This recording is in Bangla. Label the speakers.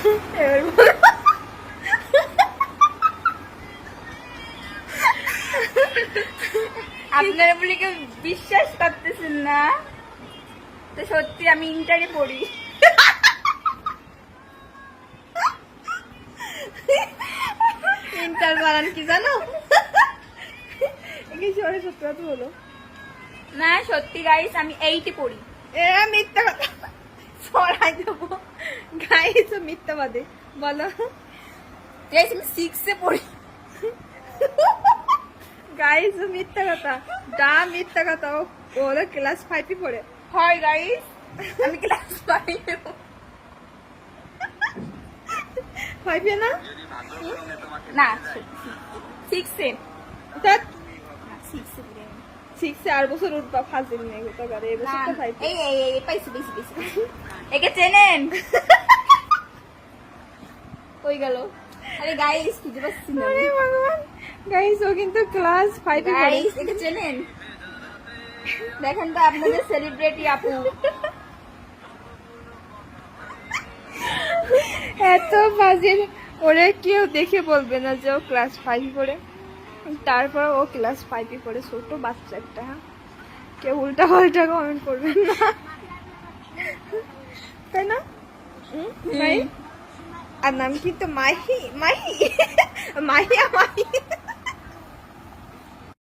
Speaker 1: এবার আপনারা বলে কেউ বিশ্বাস করতেছেন না। তো সত্যি আমি ইন্টারে পড়ি।
Speaker 2: ইন্টার বানান কি জানো? সত্যি কথা
Speaker 1: না সত্যি গাইস আমি এইটি পড়ি।
Speaker 2: এ মিথ্যা কথা। ছড়াই দেবো। গাইস মিথ্যাবাদী বলো।
Speaker 1: গাইস আমি সিক্সে পড়ি।
Speaker 2: গাইস মিথ্যা কথা। যা মিথ্যা কথা। ও হলো ক্লাস ফাইভে পড়ে।
Speaker 1: হয় গাইস আমি ক্লাস ফাইভে
Speaker 2: ফাইভে না?
Speaker 1: না সিক্সে সিক্সে
Speaker 2: আর বছর উঠবা দিন নিয়ে তো করে এবছর
Speaker 1: না,
Speaker 2: ফাইভ
Speaker 1: এই এই এই পাইছি পাইছি পাইছি। একে চেনেন? কই গেল। আরে গাইস খুঁজে পাচ্ছি না।
Speaker 2: আরে ভগবান। গাইস ও কিন্তু ক্লাস ফাইভে পড়ে।
Speaker 1: গাইস একে চেনেন? দেখেন তো আপনাদের সেলিব্রিটি আপু।
Speaker 2: এত বাজে। ওরে কেউ দেখে বলবে না যে ও ক্লাস ফাইভ পড়ে। তারপর ও ক্লাস ফাইভে পড়ে। ছোট বাচ্চা একটা হ্যাঁ? কেউ উল্টা পাল্টা কমেন্ট করবেন না। আর নাম কিন্তু মাহি মাহি। মাহিয়া মাহি।